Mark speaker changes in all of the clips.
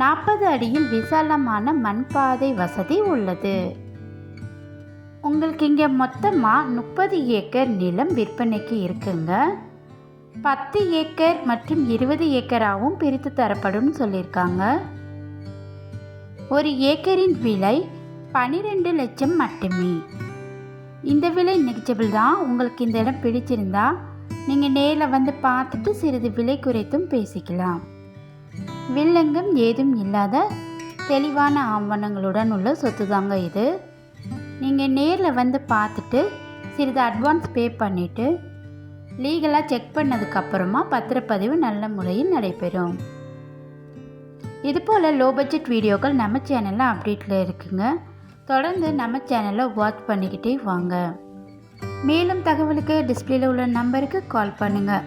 Speaker 1: நாற்பது அடியில் விசாலமான மண்பாதை வசதி உள்ளது. உங்களுக்கு இங்கே மொத்தமாக முப்பது ஏக்கர் நிலம் விற்பனைக்கு இருக்குங்க. பத்து ஏக்கர் மற்றும் இருபது ஏக்கராகவும் பிரித்து தரப்படும் சொல்லியிருக்காங்க. ஒரு ஏக்கரின் விலை பன்னிரெண்டு லட்சம் மட்டுமே. இந்த விலை நெகிச்சபிள் தான். உங்களுக்கு இந்த இடம் பிடிச்சிருந்தா நீங்கள் நேரில் வந்து பார்த்துட்டு சிறிது விலை குறைத்தும் பேசிக்கலாம். வில்லங்கம் ஏதும் இல்லாத தெளிவான ஆவணங்களுடன் உள்ள சொத்து தாங்க இது. நீங்கள் நேரில் வந்து பார்த்துட்டு சிறிது அட்வான்ஸ் பே பண்ணிவிட்டு லீகலாக செக் பண்ணதுக்கப்புறமா பத்திரப்பதிவு நல்ல முறையில் நடைபெறும். இதுபோல் லோ பட்ஜெட் வீடியோக்கள் நம்ம சேனலில் அப்டேட்டில் இருக்குங்க. தொடர்ந்து நம்ம சேனலை வாட்ச் பண்ணிக்கிட்டே வாங்க. மேலும் தகவலுக்கு டிஸ்பிளேல உள்ள நம்பருக்கு கால் பண்ணுங்கள்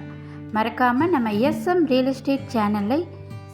Speaker 1: மறக்காமல் நம்ம எஸ்எம் ரியல் எஸ்டேட் சேனலை